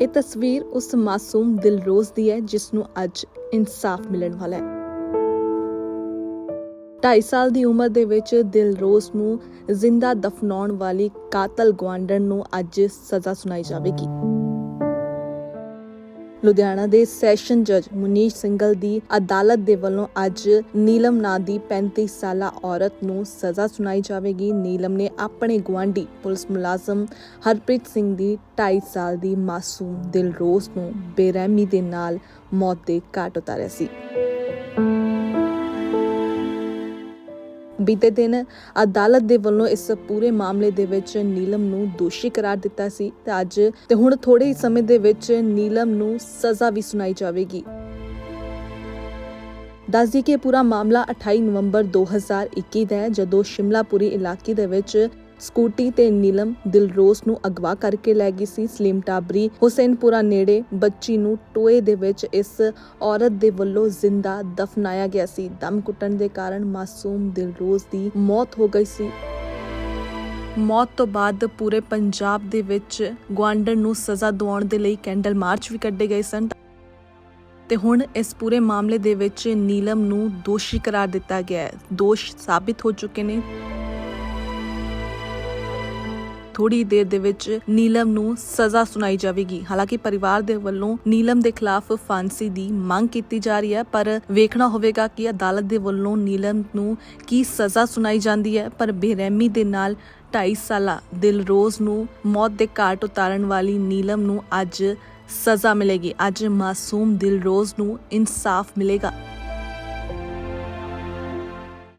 ਇਹ ਤਸਵੀਰ ਉਸ ਮਾਸੂਮ ਦਿਲਰੋਜ਼ ਦੀ ਹੈ, ਜਿਸ ਨੂੰ ਅੱਜ ਇਨਸਾਫ ਮਿਲਣ ਵਾਲਾ ਹੈ। 2.5 ਸਾਲ ਦੀ ਉਮਰ ਦੇ ਵਿੱਚ ਦਿਲਰੋਜ਼ ਨੂੰ ਜ਼ਿੰਦਾ ਦਫਨਾਉਣ ਵਾਲੀ ਕਾਤਲ ਗਵਾਂਡਣ ਨੂੰ ਅੱਜ ਸਜ਼ਾ ਸੁਣਾਈ ਜਾਵੇਗੀ। ਲੁਧਿਆਣਾ ਦੇ ਸੈਸ਼ਨ ਜੱਜ ਮੁਨੀਸ਼ ਸਿੰਘਲ ਦੀ ਅਦਾਲਤ ਦੇ ਵੱਲੋਂ ਅੱਜ ਨੀਲਮ ਨਾਂ ਦੀ 35 ਸਾਲਾ ਔਰਤ ਨੂੰ ਸਜ਼ਾ ਸੁਣਾਈ ਜਾਵੇਗੀ। ਨੀਲਮ ਨੇ ਆਪਣੇ ਗਵਾਂਢੀ ਪੁਲਿਸ ਮੁਲਾਜ਼ਮ ਹਰਪ੍ਰੀਤ ਸਿੰਘ ਦੀ 2.5 ਸਾਲ ਦੀ ਮਾਸੂਮ ਦਿਲਰੋਜ਼ ਨੂੰ ਬੇਰਹਿਮੀ ਦੇ ਨਾਲ ਮੌਤ ਦੇ ਘਾਟ ਉਤਾਰਿਆ ਸੀ। ਬੀਤੇ ਦਿਨ ਅਦਾਲਤ ਦੇ ਵੱਲੋਂ ਇਸ ਪੂਰੇ ਮਾਮਲੇ ਦੇ ਵਿੱਚ ਨੀਲਮ ਨੂੰ ਦੋਸ਼ੀ ਕਰਾਰ ਦਿੱਤਾ ਸੀ ਤੇ ਅੱਜ ਤੇ ਹੁਣ ਥੋੜੇ ਹੀ ਸਮੇਂ ਦੇ ਵਿੱਚ ਨੀਲਮ ਨੂੰ ਸਜ਼ਾ ਵੀ ਸੁਣਾਈ ਜਾਵੇਗੀ। ਦੱਸਦੀ ਕਿ ਪੂਰਾ ਮਾਮਲਾ 28 ਨਵੰਬਰ 2021 ਦਾ ਹੈ, ਜਦੋਂ ਸ਼ਿਮਲਾਪੁਰੀ ਇਲਾਕੇ ਦੇ ਵਿੱਚ ਸਕੂਟੀ ਤੇ ਨੀਲਮ ਦਿਲਰੋਜ਼ ਨੂੰ ਅਗਵਾ ਕਰਕੇ ਲੈ ਗਈ ਸੀ। ਸਲੀਮ ਟਾਬਰੀ, ਹੁਸੈਨਪੁਰਾ ਨੇੜੇ ਬੱਚੀ ਨੂੰ ਟੋਏ ਦੇ ਵਿੱਚ ਇਸ ਔਰਤ ਦੇ ਵੱਲੋਂ ਜ਼ਿੰਦਾ ਦਫਨਾਇਆ ਗਿਆ ਸੀ। ਦਮ ਕੁੱਟਣ ਦੇ ਕਾਰਨ ਮਾਸੂਮ ਦਿਲਰੋਜ਼ ਦੀ ਮੌਤ ਹੋ ਗਈ ਸੀ। ਮੌਤ ਤੋਂ ਬਾਅਦ ਪੂਰੇ ਪੰਜਾਬ ਦੇ ਵਿੱਚ ਗਵਾਂਡਰ ਨੂੰ ਸਜ਼ਾ ਦਿਵਾਉਣ ਦੇ ਲਈ ਕੈਂਡਲ ਮਾਰਚ ਵੀ ਕੱਢੇ ਗਏ ਸਨ। ਤੇ ਹੁਣ ਇਸ ਪੂਰੇ ਮਾਮਲੇ ਦੇ ਵਿੱਚ ਨੀਲਮ ਨੂੰ ਦੋਸ਼ੀ ਕਰਾਰ ਦਿੱਤਾ ਗਿਆ ਹੈ। ਦੋਸ਼ ਸਾਬਿਤ ਹੋ ਚੁੱਕੇ ਨੇ। ਥੋੜੀ ਦੇਰ ਦੇ ਵਿੱਚ ਨੀਲਮ ਨੂੰ ਸਜ਼ਾ ਸੁਣਾਈ ਜਾਵੇਗੀ। ਹਾਲਾਂਕਿ ਪਰਿਵਾਰ ਦੇ ਵੱਲੋਂ ਨੀਲਮ ਦੇ ਖਿਲਾਫ ਫਾਂਸੀ ਦੀ ਮੰਗ ਕੀਤੀ ਜਾ ਰਹੀ ਹੈ, ਪਰ ਵੇਖਣਾ ਹੋਵੇਗਾ ਕਿ ਅਦਾਲਤ ਦੇ ਵੱਲੋਂ ਨੀਲਮ ਨੂੰ ਕੀ ਸਜ਼ਾ ਸੁਣਾਈ ਜਾਂਦੀ ਹੈ। ਪਰ ਬੇਰਹਿਮੀ ਦੇ ਨਾਲ 2.5 ਸਾਲਾ ਦਿਲਰੋਜ਼ ਨੂੰ ਮੌਤ ਦੇ ਘਾਟ ਉਤਾਰਨ ਵਾਲੀ ਨੀਲਮ ਨੂੰ ਅੱਜ ਸਜ਼ਾ ਮਿਲੇਗੀ। ਅੱਜ ਮਾਸੂਮ ਦਿਲਰੋਜ਼ ਨੂੰ ਇਨਸਾਫ ਮਿਲੇਗਾ।